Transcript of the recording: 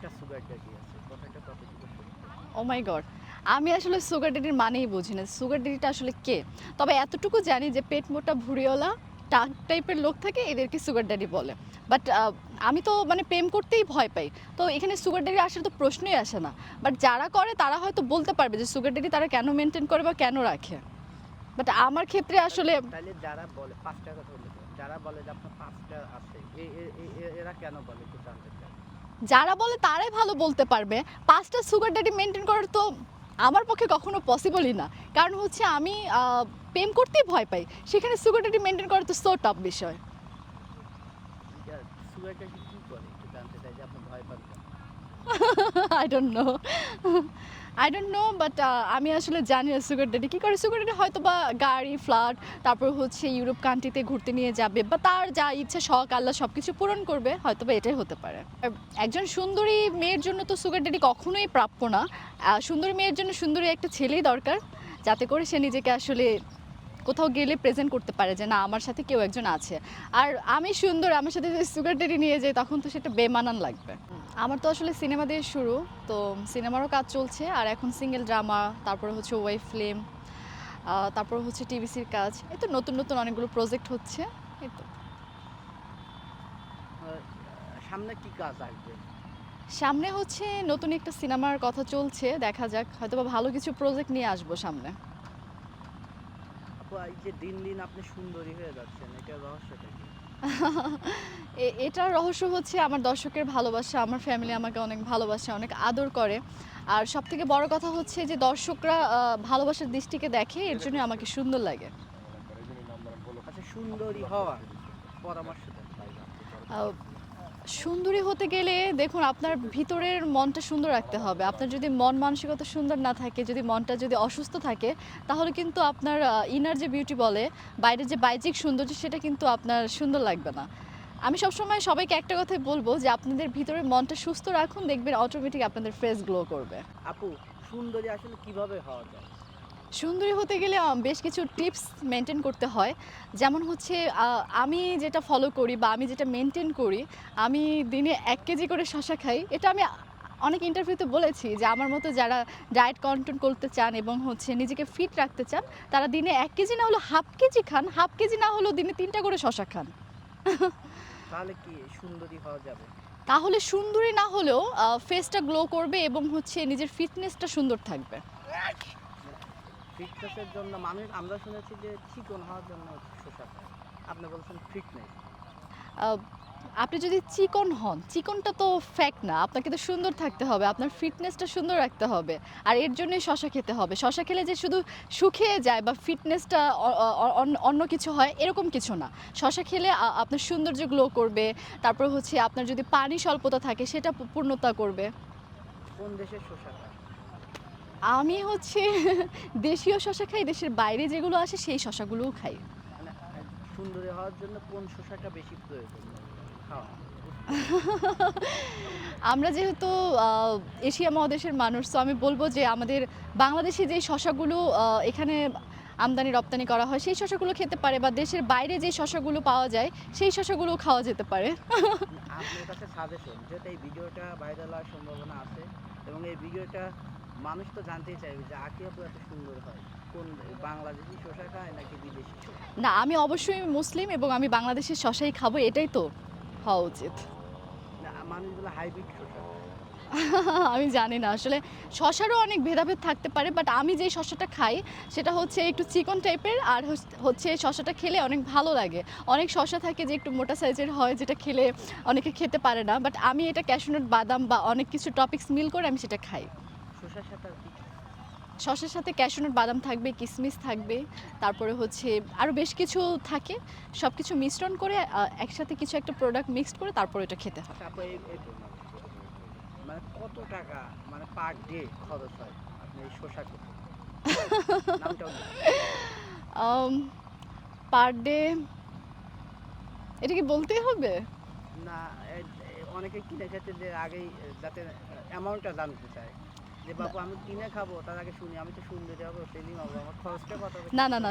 পাঁচটা sugar daddy আছে। কথাটা কতটুকু ও মাই গড আমি আসলে সুগার ডেডির মানেই বুঝি না। সুগার ডেডিটা আসলে কে? তবে এতটুকু জানি যে পেট মোটা ভুড়িওয়ালা টাক টাইপের লোক থাকে এদেরকে সুগার ড্যাডি বলে। বাট আমি তো মানে প্রেম করতেই ভয় পাই। তো এখানে সুগার ড্যাডি আসার তো প্রশ্নই আসে না। বাট যারা করে তারা হয়তো বলতে পারবে যে সুগার ড্যাডি তারা কেন মেনটেন করে বা কেন রাখে। বাট আমার ক্ষেত্রে আসলে যারা বলে পাঁচটা কথা যারা বলে যে আপনার পাঁচটা আছে এরা কেন বলে একটু জানতে চাই। যারা বলে তারাই ভালো বলতে পারবে। পাঁচটা সুগার ড্যাডি মেনটেন করার তো আমার পক্ষে কখনো পসিবলই না। কারণ হচ্ছে আমি প্রেম করতেই ভয় পাই। সেখানে সুগার ড্যাডি মেনটেন করা তো সো টাফ বিষয়। আই ডোন্ট কি আই ডোন্ট নো বাট আমি আসলে জানি না সুগার ড্যাডি কী করে? সুগার ড্যাডি হয়তো বা গাড়ি ফ্ল্যাট তারপর হচ্ছে ইউরোপ কান্ট্রিতে ঘুরতে নিয়ে যাবে। বা তার যা ইচ্ছা, শখ, আল্লাহ সব কিছু পূরণ করবে, হয়তো বা এটাই হতে পারে। একজন সুন্দরী মেয়ের জন্য তো সুগার ড্যাডি কখনোই প্রাপ্য না। সুন্দরী মেয়ের জন্য সুন্দরী একটা ছেলেই দরকার, যাতে করে সে নিজেকে আসলে কোথাও গেলে প্রেজেন্ট করতে পারে যে, না, আমার সাথে কেউ একজন আছে। আর আমি সুন্দর, আমার সাথে সুগার ডেডি নিয়ে যাই, তখন তো সেটা বেমানান লাগবে। আমার তো আসলে সিনেমা দিয়ে শুরু তো সিনেমারও কাজ চলছে আর এখন সিঙ্গেল ড্রামা তারপরে হচ্ছে ওয়াইফ ফিল্ম তারপর হচ্ছে টিভিসির কাজ এই তো নতুন নতুন অনেকগুলো প্রজেক্ট হচ্ছে এই তো। সামনে কি কাজ আসবে? সামনে হচ্ছে নতুন একটা সিনেমার কথা চলছে দেখা যাক হয়তো বা ভালো কিছু প্রজেক্ট নিয়ে আসব সামনে। এই যে দিন দিন আপনি সুন্দরী হয়ে যাচ্ছেন এটা রহস্যটা কি? এ- এটার রহস্য হচ্ছে আমার দর্শকের ভালোবাসা আমার ফ্যামিলি আমাকে অনেক ভালোবাসে অনেক আদর করে। আর সব থেকে বড় কথা হচ্ছে যে দর্শকরা ভালোবাসার দৃষ্টিকে দেখে এর জন্য আমাকে সুন্দর লাগে। আচ্ছা সুন্দরী হওয়ার পরামর্শ সুন্দরী হতে গেলে দেখুন আপনার ভিতরের মনটা সুন্দর রাখতে হবে। আপনার যদি মন মানসিকতা সুন্দর না থাকে যদি মনটা যদি অসুস্থ থাকে তাহলে কিন্তু আপনার ইনার যে বিউটি বলে বাইরের যে বাহ্যিক সৌন্দর্য সেটা কিন্তু আপনার সুন্দর লাগবে না। আমি সবসময় সবাইকে একটা কথাই বলব যে আপনাদের ভিতরের মনটা সুস্থ রাখুন দেখবেন অটোমেটিক আপনাদের ফেস গ্লো করবে। আপু সুন্দরী আসলে কীভাবে হওয়া যায়? সুন্দরী হতে গেলে বেশ কিছু টিপস মেনটেন করতে হয়। যেমন হচ্ছে আমি যেটা ফলো করি বা আমি যেটা মেনটেন করি আমি দিনে এক কেজি করে শশা খাই। এটা আমি অনেক ইন্টারভিউতে বলেছি যে আমার মতো যারা ডায়েট কন্ট্রোল করতে চান এবং হচ্ছে নিজেকে ফিট রাখতে চান তারা দিনে এক কেজি না হলো হাফ কেজি খান। হাফ কেজি না হলেও দিনে তিনটা করে শশা খান। তাহলে কি সুন্দরী হওয়া যাবে? তাহলে সুন্দরী না হলেও ফেসটা গ্লো করবে এবং হচ্ছে নিজের ফিটনেসটা সুন্দর থাকবে। ফিটনেসের জন্য মানুষ আমরা শুনেছি যে চিকন হওয়ার জন্য শোষা আপনি বলছেন ফিটনেস আপনি যদি চিকন হন চিকনটা তো ফ্যাক্ট না আপনাকে তো সুন্দর থাকতে হবে আপনার ফিটনেসটা সুন্দর রাখতে হবে। আর এর জন্যই শশা খেতে হবে। শশা খেলে যে শুধু শুকিয়ে যায় বা ফিটনেসটা অন্য কিছু হয় এরকম কিছু না। শশা খেলে আপনার সৌন্দর্য গ্লো করবে তারপর হচ্ছে আপনার যদি পানি স্বল্পতা থাকে সেটা পূর্ণতা করবে। কোন দেশের খায়? আমি হচ্ছে দেশীয় শশা খাই দেশের বাইরে যেগুলো আসে সেই শশাগুলোও খাই। মানে সুন্দরী হওয়ার জন্য কোন শোষাটা বেশি প্রয়োজন? আমরা যেহেতু এশিয়া মহাদেশের মানুষ তো আমি বলব যে আমাদের বাংলাদেশে যে শশাগুলো এখানে আমদানি রপ্তানি করা হয় সেই শশাগুলো খেতে পারে বা দেশের বাইরে যে শশাগুলো পাওয়া যায় সেই শশাগুলো খাওয়া যেতে পারে। আপনার কাছে সাজেশন যেহেতু এই ভিডিওটা ভাইরাল হওয়ার সম্ভাবনা আছে এবং এই ভিডিওটা মানুষ তো জানতেই চাইবে যে আকি আপু এত সুন্দর হয়। কোন বাংলাদেশি শোষা খায় নাকি বিদেশি না আমি অবশ্যই মুসলিম এবং আমি বাংলাদেশের শশাই খাব এটাই তো। হওয়া উচিত। আমি জানি না আসলে শশারও অনেক ভেদাভেদ থাকতে পারে বাট আমি যে শশাটা খাই সেটা হচ্ছে একটু চিকন টাইপের আর হচ- হচ্ছে শশাটা খেলে অনেক ভালো লাগে। অনেক শশা থাকে যে একটু মোটা সাইজের হয় যেটা খেলে অনেকে খেতে পারে না বাট আমি এটা ক্যাশনট বাদাম বা অনেক কিছু টপিক্স মিল করে আমি সেটা খাই। শোষার সাথে শশার সাথে ক্যাশনাট বাদাম থাকবে কিসমিস থাকবে তারপরে হচ্ছে আরও বেশ কিছু থাকে। সব কিছু মিশ্রণ করে একসাথে কিছু একটা প্রোডাক্ট মিক্সড করে তারপরে এটা খেতে হয় মানে কত টাকা মানে পার ডে খরচ হয় আপনি দিন। পার ডে এটা কি বলতেই হবে? না অনেকে কিনে খেতে যে আগেই যাতে অ্যামাউন্টটা জানতে চায়। যে বাবু আমি কিনে খাব? তার আগে শুনি, আমি তো শুনতে যাব, সেদিন আমার খরচটা কত না না না